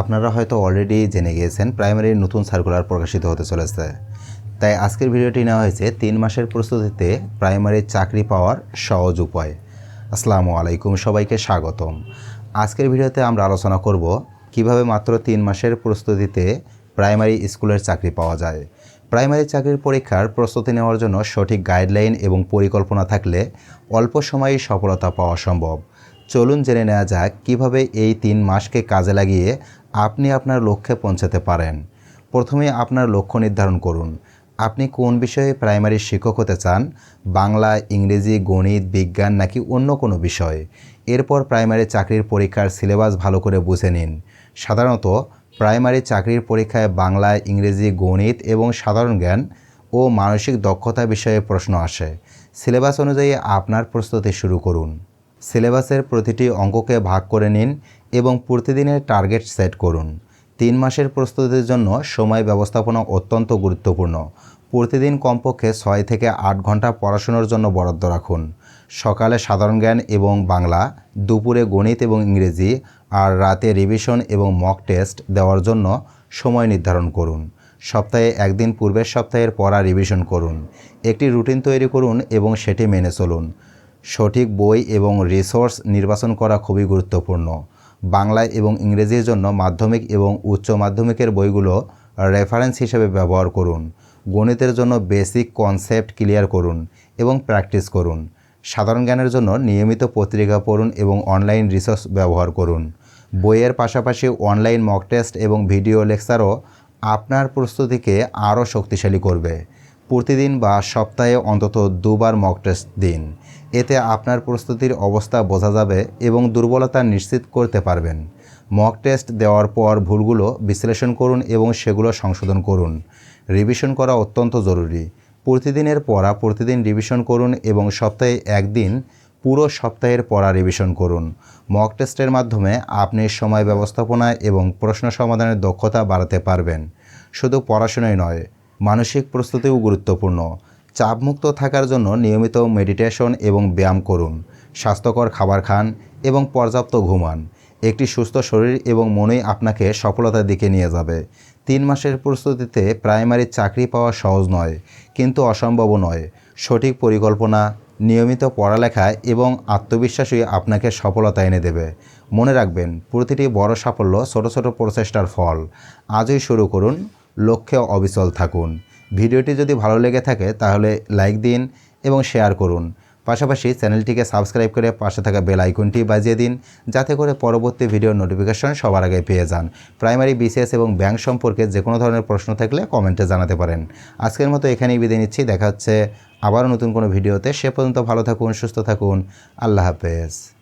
আপনারা হয়তো অলরেডি জেনে গিয়েছেন প্রাইমারির নতুন সার্কুলার প্রকাশিত হতে চলেছে। তাই আজকের ভিডিওটি নেওয়া হয়েছে তিন মাসের প্রস্তুতিতে প্রাইমারির চাকরি পাওয়ার সহজ উপায়। আসসালামু আলাইকুম, সবাইকে স্বাগতম। আজকের ভিডিওতে আমরা আলোচনা করব কীভাবে মাত্র তিন মাসের প্রস্তুতিতে প্রাইমারি স্কুলের চাকরি পাওয়া যায়। প্রাইমারি চাকরির পরীক্ষার প্রস্তুতি নেওয়ার জন্য সঠিক গাইডলাইন এবং পরিকল্পনা থাকলে অল্প সময়েই সফলতা পাওয়া সম্ভব। চলুন জেনে নেওয়া যাক কীভাবে এই তিন মাসকে কাজে লাগিয়ে আপনি আপনার লক্ষ্যে পৌঁছাতে পারেন। প্রথমে আপনার লক্ষ্য নির্ধারণ করুন। আপনি কোন বিষয়ে প্রাইমারি শিক্ষক হতে চান? বাংলা, ইংরেজি, গণিত, বিজ্ঞান নাকি অন্য কোনো বিষয়? এরপর প্রাইমারি চাকরির পরীক্ষার সিলেবাস ভালো করে বুঝে নিন। সাধারণত প্রাইমারি চাকরির পরীক্ষায় বাংলা, ইংরেজি, গণিত এবং সাধারণ জ্ঞান ও মানসিক দক্ষতা বিষয়ে প্রশ্ন আসে। সিলেবাস অনুযায়ী আপনার প্রস্তুতি শুরু করুন। সিলেবাসের প্রতিটি অঙ্ককে ভাগ করে নিন এবং প্রতিদিনের টার্গেট সেট করুন। তিন মাসের প্রস্তুতির জন্য সময় ব্যবস্থাপনা অত্যন্ত গুরুত্বপূর্ণ। প্রতিদিন কমপক্ষে ছয় থেকে আট ঘণ্টা পড়াশোনার জন্য বরাদ্দ রাখুন। সকালে সাধারণ জ্ঞান এবং বাংলা, দুপুরে গণিত এবং ইংরেজি, আর রাতে রিভিশন এবং মক টেস্ট দেওয়ার জন্য সময় নির্ধারণ করুন। সপ্তাহে একদিন পূর্বের সপ্তাহের পড়া রিভিশন করুন। একটি রুটিন তৈরি করুন এবং সেটি মেনে চলুন। সঠিক বই এবং রিসোর্স নির্বাচন করা খুবই গুরুত্বপূর্ণ। বাংলা এবং ইংরেজির জন্য মাধ্যমিক এবং উচ্চ মাধ্যমিকের বইগুলো রেফারেন্স হিসেবে ব্যবহার করুন। গণিতের জন্য বেসিক কনসেপ্ট ক্লিয়ার করুন এবং প্র্যাকটিস করুন। সাধারণ জ্ঞানের জন্য নিয়মিত পত্রিকা পড়ুন এবং অনলাইন রিসোর্স ব্যবহার করুন। বইয়ের পাশাপাশি অনলাইন মক টেস্ট এবং ভিডিও লেকচারও আপনার প্রস্তুতিকে আরও শক্তিশালী করবে। প্রতিদিন বা সপ্তাহে অন্তত দুবার মক টেস্ট দিন। এতে আপনার প্রস্তুতির অবস্থা বোঝা যাবে এবং দুর্বলতা নিশ্চিত করতে পারবেন। মক টেস্ট দেওয়ার পর ভুলগুলো বিশ্লেষণ করুন এবং সেগুলো সংশোধন করুন। রিভিশন করা অত্যন্ত জরুরি। প্রতিদিনের পড়া প্রতিদিন রিভিশন করুন এবং সপ্তাহে একদিন পুরো সপ্তাহের পড়া রিভিশন করুন। মক টেস্টের মাধ্যমে আপনি সময় ব্যবস্থাপনা এবং প্রশ্ন সমাধানের দক্ষতা বাড়াতে পারবেন। শুধু পড়াশোনাই নয় মানসিক প্রস্তুতিও গুরুত্বপূর্ণ। চাপমুক্ত থাকার জন্য নিয়মিত মেডিটেশন এবং ব্যায়াম করুন। স্বাস্থ্যকর খাবার খান এবং পর্যাপ্ত ঘুমান। একটি সুস্থ শরীর এবং মনই আপনাকে সফলতার দিকে নিয়ে যাবে। তিন মাসের প্রস্তুতিতে প্রাইমারি চাকরি পাওয়া সহজ নয়, কিন্তু অসম্ভবও নয়। সঠিক পরিকল্পনা, নিয়মিত পড়ালেখা এবং আত্মবিশ্বাসই আপনাকে সফলতা এনে দেবে। মনে রাখবেন, প্রতিটি বড় সাফল্য ছোট ছোট প্রচেষ্টার ফল। আজই শুরু করুন লক্ষ্যে অবিচল থাকুন। ভিডিওটি যদি ভালো লেগে থাকে, তাহলে লাইক দিন এবং শেয়ার করুন। পাশাপাশি চ্যানেলটিকে সাবস্ক্রাইব করে পাশে থাকা বেল আইকনটি বাজিয়ে দিন, যাতে করে পরবর্তী ভিডিওর নোটিফিকেশন সবার আগে পেয়ে যান। প্রাইমারি বিসিএস এবং ব্যাংক সম্পর্কে যে কোনো ধরনের প্রশ্ন থাকলে কমেন্টে জানাতে পারেন। আজকের মতো এখানেই বিদায় নিচ্ছি। দেখা হচ্ছে আবারও নতুন কোনো ভিডিওতে। সে পর্যন্ত ভালো থাকুন, সুস্থ থাকুন। আল্লাহ হাফেজ।